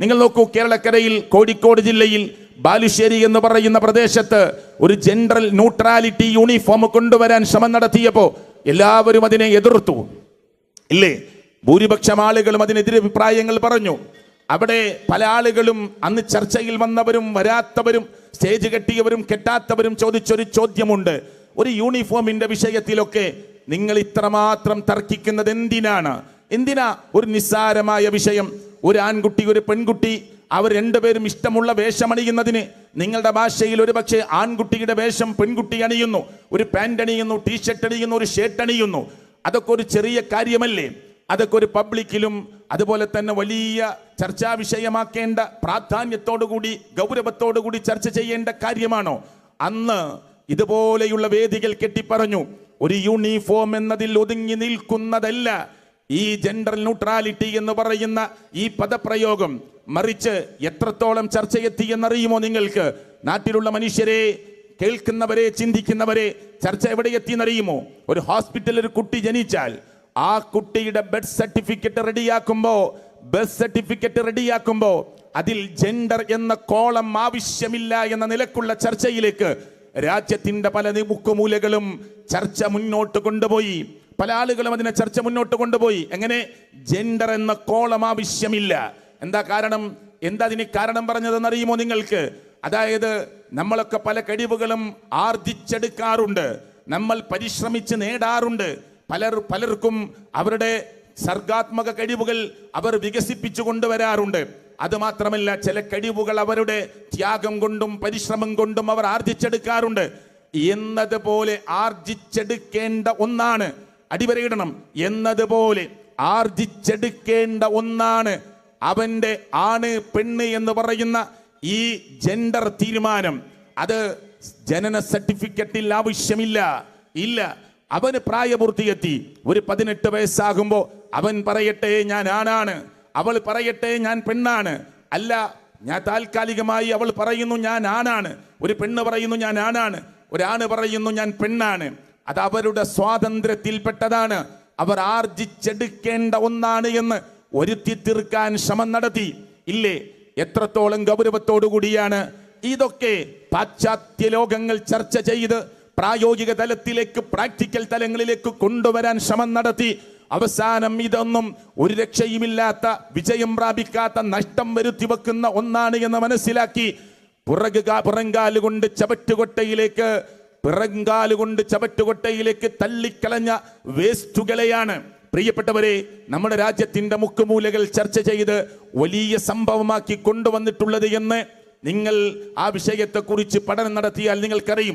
നിങ്ങൾ നോക്കൂ കേരളക്കരയിൽ കോഴിക്കോട് ജില്ലയിൽ ബാലുശ്ശേരി എന്ന് പറയുന്ന പ്രദേശത്ത് ഒരു ജനറൽ ന്യൂട്രാലിറ്റി യൂണിഫോം കൊണ്ടുവരാൻ ശ്രമം നടത്തിയപ്പോൾ എല്ലാവരും അതിനെ എതിർത്തു. ഇല്ലേ? ഭൂരിപക്ഷം ആളുകളും അതിനെതിരെ അഭിപ്രായങ്ങൾ പറഞ്ഞു. അവിടെ പല ആളുകളും അന്ന് ചർച്ചയിൽ വന്നവരും വരാത്തവരും സ്റ്റേജ് കെട്ടിയവരും കെട്ടാത്തവരും ചോദിച്ചൊരു ചോദ്യമുണ്ട്. ഒരു യൂണിഫോമിന്റെ വിഷയത്തിലൊക്കെ നിങ്ങൾ ഇത്രമാത്രം തർക്കിക്കുന്നത് എന്തിനാണ്? എന്തിനാ ഒരു നിസ്സാരമായ വിഷയം? ഒരു ആൺകുട്ടി ഒരു പെൺകുട്ടി അവർ രണ്ടുപേരും ഇഷ്ടമുള്ള വേഷമണിയുന്നതിന് നിങ്ങളുടെ ഭാഷയിൽ ഒരു പക്ഷേ ആൺകുട്ടിയുടെ വേഷം പെൺകുട്ടി അണിയുന്നു ഒരു പാന്റ് അണിയുന്നു ടീഷർട്ട് അണിയുന്നു ഒരു ഷർട്ട് അണിയുന്നു. അതൊക്കെ ഒരു ചെറിയ കാര്യമല്ലേ? അതൊക്കെ ഒരു പബ്ലിക്കിലും അതുപോലെ തന്നെ വലിയ ചർച്ചാ വിഷയമാക്കേണ്ട പ്രാധാന്യത്തോടുകൂടി ഗൗരവത്തോടുകൂടി ചർച്ച ചെയ്യേണ്ട കാര്യമാണോ? അന്ന് ഇതുപോലെയുള്ള വേദികൾ കെട്ടിപ്പറഞ്ഞു ഒരു യൂണിഫോം എന്നതിൽ ഒതുങ്ങി നിൽക്കുന്നതല്ല ഈ ജെൻഡർ ന്യൂട്രാലിറ്റി എന്ന് പറയുന്ന ഈ പദപ്രയോഗം മറിച്ച് എത്രത്തോളം ചർച്ചയെത്തി എന്നറിയുമോ നിങ്ങൾക്ക്? നാട്ടിലുള്ള മനുഷ്യരെ കേൾക്കുന്നവരെ ചിന്തിക്കുന്നവരെ ചർച്ച എവിടെ എത്തി എന്നറിയുമോ? ഒരു ഹോസ്പിറ്റലിൽ ഒരു കുട്ടി ജനിച്ചാൽ ആ കുട്ടിയുടെ ബെഡ് സർട്ടിഫിക്കറ്റ് റെഡിയാക്കുമ്പോ ബെഡ് സർട്ടിഫിക്കറ്റ് റെഡിയാക്കുമ്പോ അതിൽ ജെൻഡർ എന്ന കോളം ആവശ്യമില്ല എന്ന നിലക്കുള്ള ചർച്ചയിലേക്ക് രാജ്യത്തിന്റെ പല മുക്കുമൂലകളും ചർച്ച മുന്നോട്ട് കൊണ്ടുപോയി. പല ആളുകളും അതിനെ ചർച്ച മുന്നോട്ട് കൊണ്ടുപോയി. എങ്ങനെ? ജെൻഡർ എന്ന കോളം ആവശ്യമില്ല. എന്താ കാരണം? എന്താ അതിന് കാരണം പറഞ്ഞതെന്ന് അറിയുമോ നിങ്ങൾക്ക്? അതായത് നമ്മളൊക്കെ പല കഴിവുകളും ആർജിച്ചെടുക്കാറുണ്ട്. നമ്മൾ പരിശ്രമിച്ച് നേടാറുണ്ട്. പലർ പലർക്കും അവരുടെ സർഗാത്മക കഴിവുകൾ അവർ വികസിപ്പിച്ചു കൊണ്ടുവരാറുണ്ട്. അത് മാത്രമല്ല ചില കഴിവുകൾ അവരുടെ ത്യാഗം കൊണ്ടും പരിശ്രമം കൊണ്ടും അവർ ആർജിച്ചെടുക്കാറുണ്ട്. എന്നതുപോലെ ആർജിച്ചെടുക്കേണ്ട ഒന്നാണ്. അടിവരയിടണം എന്നതുപോലെ ആർജിച്ചെടുക്കേണ്ട ഒന്നാണ് അവന്റെ ആണ് പെണ്ണ് എന്ന് പറയുന്ന ഈ ജെൻഡർ തീരുമാനം. അത് ജനന സർട്ടിഫിക്കറ്റിൽ ആവശ്യമില്ല. ഇല്ല. അവന് പ്രായപൂർത്തിയെത്തി. ഒരു പതിനെട്ട് വയസ്സാകുമ്പോൾ അവൻ പറയട്ടെ ഞാൻ ആണാണ്. അവൾ പറയട്ടെ ഞാൻ പെണ്ണാണ്. അല്ല ഞാൻ താൽക്കാലികമായി അവൾ പറയുന്നു ഞാൻ ആണാണ്. ഒരു പെണ്ണ് പറയുന്നു ഞാൻ ആണാണ്. ഒരാണ് പറയുന്നു ഞാൻ പെണ്ണാണ്. അത് അവരുടെ സ്വാതന്ത്ര്യത്തിൽപ്പെട്ടതാണ്. അവർ ആർജിച്ചെടുക്കേണ്ട ഒന്നാണ് എന്ന് ഒരുത്തി തീർക്കാൻ ശ്രമം നടത്തി. ഇല്ലേ എത്രത്തോളം ഗൗരവത്തോടു കൂടിയാണ് ഇതൊക്കെ പാശ്ചാത്യ ലോകങ്ങൾ ചർച്ച ചെയ്ത് പ്രായോഗിക തലത്തിലേക്ക് പ്രാക്ടിക്കൽ തലങ്ങളിലേക്ക് കൊണ്ടുവരാൻ ശ്രമം നടത്തി. അവസാനം ഇതൊന്നും ഒരു രക്ഷയുമില്ലാത്ത വിജയം പ്രാപിക്കാത്ത നഷ്ടം വരുത്തി വെക്കുന്ന ഒന്നാണ് എന്ന് മനസ്സിലാക്കി. പുറകുക പുറങ്കാലുകൊണ്ട് ചവറ്റുകൊട്ടയിലേക്ക് പിറങ്കാലുകൊണ്ട് ചവറ്റുകൊട്ടയിലേക്ക് തള്ളിക്കളഞ്ഞ വേസ്റ്റുകളെയാണ്. പ്രിയപ്പെട്ടവരെ നമ്മുടെ രാജ്യത്തിന്റെ മുക്കുമൂലകൾ ചർച്ച ചെയ്ത് വലിയ സംഭവമാക്കി കൊണ്ടുവന്നിട്ടുള്ളത് എന്ന് നിങ്ങൾ ആ വിഷയത്തെക്കുറിച്ച് പഠനം നടത്തിയാൽ നിങ്ങൾക്കറിയും.